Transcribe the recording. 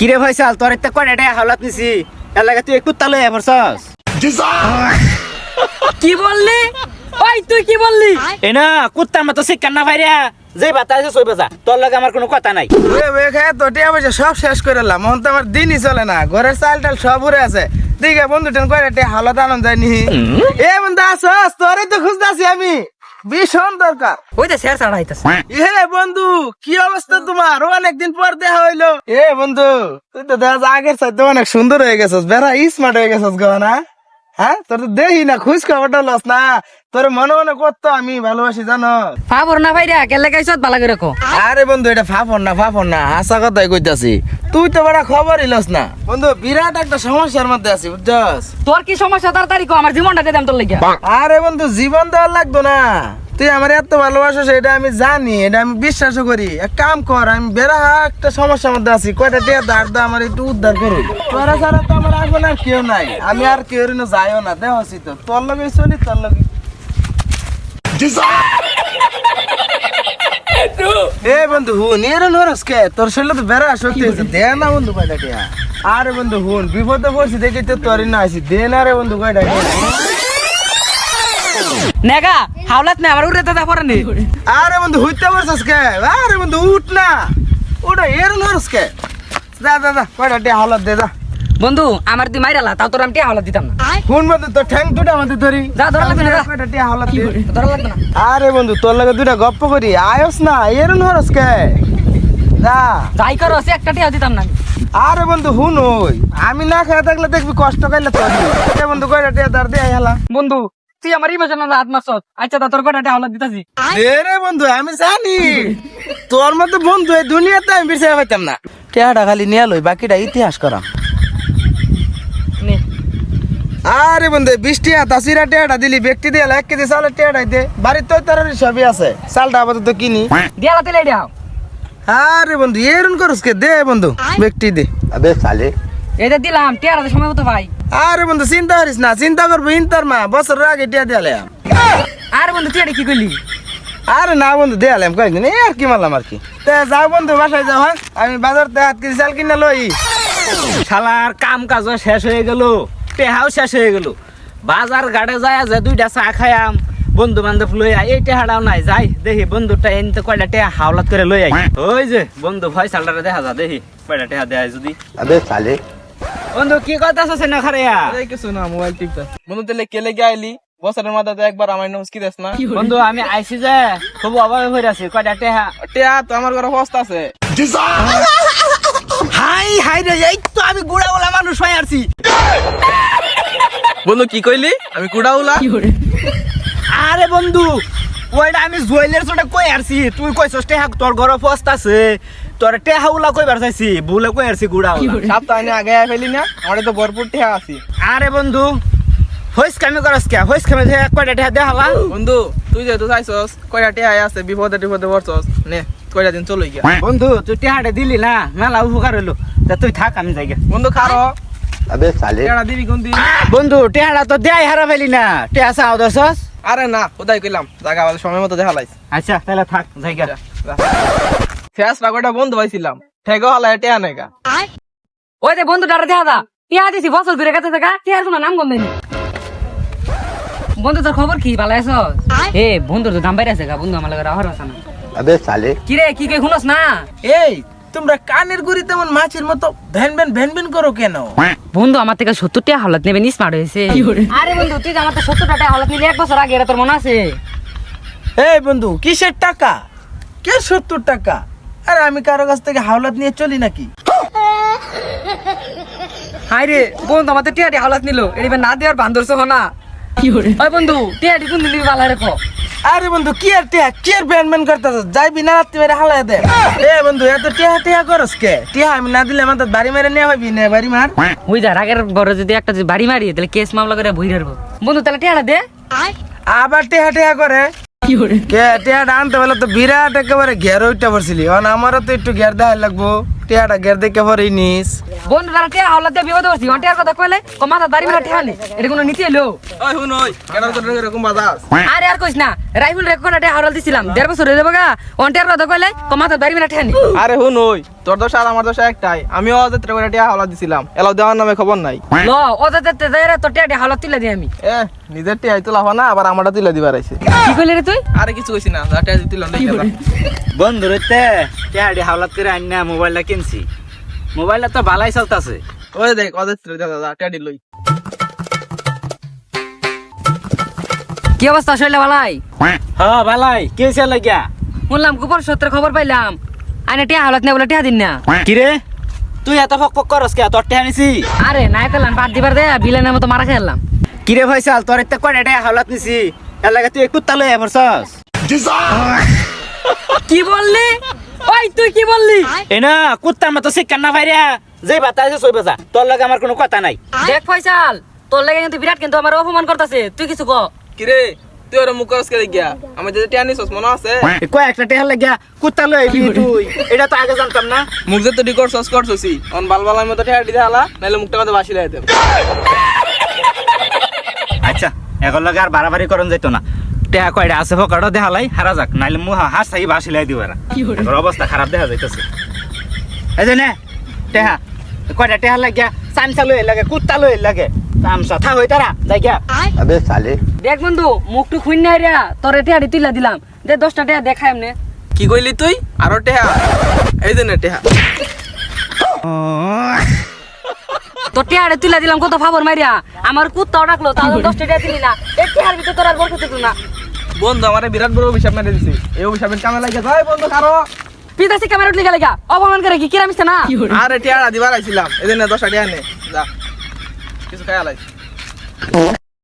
কিরে ভাইসাল তোর একটা কয়টা টাকা হাওলাত নিছি? এর লাগে তুই একটু তালে এভারছস কি বললি? ওই তুই কি বললি? এ না কুত্তার মতো শিক্ষা না ভাইরা। যে বাতা আছে সই বাজা। তোর লাগে আমার কোনো কথা নাই। ওয়ে ওয়ে খায় তো টিয়া পয়সা সব শেষ করে এলাম। এখন তো আমার দিনই চলে না। ঘরের চাল টাল সব উড়ে আছে। দিকে বন্ধু টেন কয়টা হালত আনন্দ যায়নি এ বন্ধু আসস তোরে তো খুঁজতে আছি আমি। ভীষণ দরকার। ওই তো শের ছাড়া হইতাছে এ বন্ধু কি অবস্থা তোমার? অনেকদিন পর দেখা হইল। এ বন্ধু তুই তো দেখা আগের চাইতে অনেক সুন্দর হয়ে গেছিস বেড়া স্মার্ট হয়ে গেছিস গো না? হ্যাঁ? তোর তো দেখি না খুশ খবরটা লস না। তোর মনে মনে করতো আমি ভালোবাসি জানো? পাবর না ভাইরা কেলে গাইছত বালা করে রাখো আরে বন্ধু এটা ফাফন না ফাফন না আশা কথাই কইতাছি। তুই তো বড় খবরই লস না। বন্ধু বিরাট একটা সমস্যার মধ্যে আছি বুঝছস? তোর কি সমস্যা? তাড়াতাড়ি কো আমার জীবনটা দিয়ে দাম তোর লাগিয়া আরে বন্ধু জীবন দেওয়ার লাগতো না। তুই আমার এত ভালোবাসো এটা আমি জানি এটা আমি বিশ্বাসও করি। এক কাম কর আমি বেড়া একটা সমস্যার মধ্যে আছি। কয়টা টিয়া দাঁড় দা আমার একটু উদ্ধার করুন তোরা ছাড়া তো এখন আর কেউ নাই। আমি আর কেউ যাইও না। দেহছি তো। তোর লগে চলি তোর লগে। এ বন্ধু হুন এর নরস কে? তোর শরীরে তো বেড়া শক্তি হয়েছে দে না বন্ধু কয়টা টিয়া আরে বন্ধু হুন বিপদে পড়ছি দেখে তো তোরই না আছি দে না রে বন্ধু কয়টা নেগা হাওলাত নে আমার উড়ে দাদা পরে নি। আরে বন্ধু হইতে পারছস কে? আরে বন্ধু উঠ না। ওটা এর নরস কে? যা যা যা কয়টা টিয়া হালত দে বন্ধু আমার তুই মাইরালা তাও তোর আমি টিয়া হাওলাত দিতাম না। কোন বন্ধু তোর ঠ্যাং দুটা আমাদের ধরি? যা, ধরা লাগবে না, টিয়া দে ধরা লাগবে না। আরে বন্ধু তোর লগে দুটা গপ্প করি। আয়স না এর নরস কে? যা। যাই করো সে একটা টিয়া দিতাম না। আরে বন্ধু হুন ওই। আমি না খেয়ে থাকলে দেখবি কষ্ট কাইলে তোর। এ বন্ধু কয়টা টিয়া দাঁড় দিয়ে হেলা? বন্ধু তুই আমার ইমোশনাল হাত মারছত আচ্ছা তা তোর কটা টিয়া হাওলাত দিতাছি? রে বন্ধু আমি জানি। তোর মতো বন্ধু এই দুনিয়াতে আমি বিচার পাইতাম না। টিয়াটা খালি নিয়ে লই বাকিটা ইতিহাস করা আরে বন্ধু বৃষ্টি হাত আসিরা টেয়াটা দিলি ব্যক্তি দিয়ে এক কেজি চালের টেয়াটাই দে। বাড়ির তো তার সবই আছে চালটা আপাতত কিনি। দিয়ালা আরে বন্ধু এরুন করস কে? দে বন্ধু ব্যক্তি দে। আবে চালে। এটা দিলাম টিয়াটা সময় মতো ভাই। আরে বন্ধু চিন্তা করিস না চিন্তা করব ইন্টার মা বছর আগে টিয়া দেয়ালে আরে বন্ধু টিয়াটা কি করলি? আরে না বন্ধু দেয়ালাম কয়েকদিন এই আর কি মারলাম আর কি। তে যাও বন্ধু বাসায় যাও হ্যাঁ? আমি বাজার তে হাত কেজি চাল কিনা লই। শালার কাম কাজ শেষ হয়ে গেল। টেহাও শেষ হয়ে গেল। বাজার ঘাটে যায় যে দুইটা চা খায়াম বন্ধু বান্ধব লই আই এই টেহাটাও নাই যাই দেখি বন্ধুটা এনতে কয়টা টেহা হাওলাত করে লই আই ওই যে বন্ধু ফয়সালটা দেখা যা দেখি কয়টা টেহা দেয় যদি। বন্ধু কি কথা আছে না খারিয়া এই কিছু না মোবাইল টিপটা বন্ধু তাহলে কে লেগে আইলি? বছরের মাথাতে একবার আমার নমস্কি দেস না? বন্ধু আমি আইছি যে খুব অভাবে হয়ে আছি কয়টা টেহা? টিয়া তো আমার ঘরে হস্ত আছে। হাই হাই রে এই তো আমি গুড়া বলা মানুষ হয়ে আসছি বন্ধু কি কইলি? আমি কুড়াউলা আরে বন্ধু ওইটা আমি জুয়েলার্স ওটা কই আরছি? তুই কইছস টেহা তোর ঘরে ফস্ত আছে। তোর টেহা উলা কইবার চাইছি? ভুলে কই আরছি গুড়া উলা। সপ্তাহ আগে ফেলি না আমার তো ভরপুর টিয়া আছি। আরে বন্ধু হইস কামে করস কে? হইস কামে যে কয়টা টেহা দেখালা? বন্ধু তুই যেহেতু চাইছস কয়টা টিয়া আছে বিপদে টিপদে পড়ছস নে কয়টা দিন চলে গিয়া বন্ধু তুই টেহাটা দিলি না মেলা উপকার হইল। তা তুই থাক আমি যাই গে। বন্ধু খারো। দিবি কোন দিন? বন্ধু টেহাটা তো দেয় হারা ফেলি না। টেহা চাও দছস আরে না কোথায় কইলাম জায়গা বলে সময় মতো দেখা লাইছ। আচ্ছা তাহলে থাক যাই গে। শেষ না কয়টা বন্ধু পাইছিলাম? ঠেগো হালা টিয়া নেগা। ওই যে বন্ধু ডারে দেখা দা। টিয়া দিছি বছর দূরে কাছে দেখা টিয়ার কোনো নাম গন্ধ বন্ধু তোর খবর কি ভালো আছো এ বন্ধুর তো দাম বাইরে আছে গা বন্ধু আমার লাগে রাহর আছে না। কি রে কি কে শুনস না? এই তোমরা কানের গুড়ি তেমন মাছের মতো ভ্যান ভ্যান ভ্যান ভ্যান করো কেন? বন্ধু আমার থেকে সত্তর টাকা হালত নেবেন স্মার্ট হয়েছে। আরে বন্ধু তুই আমার তো সত্তর টাকা হালত নিলি এক বছর আগে এটা তোর মনে আছে? এই বন্ধু কিসের টাকা? কে সত্তর টাকা? আরে আমি কারও কাছ থেকে হাওলাত নিয়ে চলি নাকি? হাই রে বন্ধু আমার তো টিয়াটি হাওলাত নিল। এটা না দেওয়ার বান্দরছ না। ওই বন্ধু টিয়াটি কোন দিন দিবি ভালো রেখো আরে বন্ধু কি আর টিয়া কি আর ভ্যান ভ্যান করতেছ যাইবি না রাত্রি বেড়ে হালাই দে। এ বন্ধু এত টিয়া টিয়া করস কে? টিয়া আমি না দিলে আমার বাড়ি মেরে নিয়ে হবি না বাড়ি মার। ওই যা রাগের বড় যদি একটা যদি বাড়ি মারি তাহলে কেস মামলা করে বই রাখব বন্ধু তাহলে টিয়াটা দে। আবার টিয়া টিয়া করে? কে টিয়াটা আনতে বলে তো বিরাট একেবারে ঘের ওইটা পড়ছিলি আমারও তো একটু ঘের দেওয়া লাগবো। টিয়াটা গের দেখে পরে নিস। বন্ধু দ্বারা টিয়া হাওলা দিয়ে বিপদ করছি অন্টিয়ার কথা কইলে ক মাথা দাড়ি মেলা টিয়া নেই এটা কোনো নীতি এলো ওই হুন ওই কেন তোর এরকম বাজাস আরে আর কইস না রাইফেল টিয়া হাওলা দিছিলাম। দেড় বছর হয়ে যাব গা অন্টিয়ার কথা কইলে ক মাথা দাড়ি মেলা টিয়া নেই আরে হুন ওই তোর দোষ আর আমার দোষ একটাই। আমিও অযত্র করে টিয়া হাওলা দিছিলাম। এলাও দেওয়ার নামে খবর নাই। ল ও যাতে দেরে তো টিয়া হাওলা তুলে দিই আমি। এ নিজের না আবার আমারটা তুলে দিবার আইছে। কি কইলি রে তুই? আরে কিছু কইছি না টিয়া তুলে বন্ধু রইতে টেহাডি হাওলাত করে আইনা মোবাইলটা কিনছি। মোবাইলটা তো ভালাই চলতেছে। ওই দেখ অযত্র দাদা টিয়া দিলই কি অবস্থা শৈলে বালাই? হ ভালাই কি হয়েছে লাগিয়া শুনলাম গোপন সূত্রে খবর পাইলাম আইনে টিয়া হাওলাত নেই বলে টিয়া দিন না। কিরে তুই এত ফক ফক করস কে? তোর টেহা নিছি। আরে নাই পেলাম বাদ দিবার দে বিলেনের মতো মারা খেলাম। কিরে ভাইসাল তোর এতে কয়টা টেহা হাওলাত নিছি? এর লাগে তুই কুত্তা লই এমরছস কি বললি? ওই তুই কি বললি? এ না কুত্তার মতো শিক্ষা না ভাইরা। যে বাতা আছে সই বাজা। তোর লাগে আমার কোনো কথা নাই। দেখ ফয়সাল তোর লাগে কিন্তু বিরাট কিন্তু আমার অপমান করতেছে। তুই কিছু ক? কিরে তুই ওরা মুখ করস করে গিয়া। আমার যদি টিয়া নিছস মনে আছে? এ কয়েকটা টেহা লাগিয়া? কুত্তা লই আইবি তুই। এটা তো আগে জানতাম না। মুখ যে তো রিকর্ড সস করছসি। অন বাল বালার মতো টিয়া দিতে হালা নাইলে মুখটা মধ্যে বাসি লাইতে আচ্ছা এখন লাগে আর বাড়াবাড়ি করন যাইতো না। টেহা কয়টা আছে ফকাটা দেখালাই হারা যাক নাইলে মুহ হাস থাকি বাসিলাই দিব এরা অবস্থা খারাপ দেখা যাইতেছে। এই যে নে টেহা কয়টা টেহা লাগিয়া চামচা লই লাগে কুত্তা লই লাগে। চামচা থা হই তারা যাই গিয়া। আবে সালে দেখ বন্ধু মুখটু খুইন নাই রে তোর টিয়া তুইলা দিলাম। দে দশটা টিয়া দেখাই এমনে কি কইলি তুই? আরও টেহা এই যে নে টেহা তোর টিয়া তুইলা দিলাম কত ফাবর মারিয়া আমার কুত্তাও ডাকলো তাও দশটা টিয়া দিলি না। এই টিয়ার ভিতর তোর আর বরকত না। বন্ধু আমারে বিরাট বড় অভিশাপ মেরে দিছে। এই অভিশাপের কামে লাগে যায় বন্ধু কারও। পিতাসি ক্যামেরা উঠলি গেলে অপমান করে কি কিরা মিশছে না? আরে টিয়া দিবার আইছিলাম। এদিনে দশটা টিয়া নে। যা কিছু খাই আলাই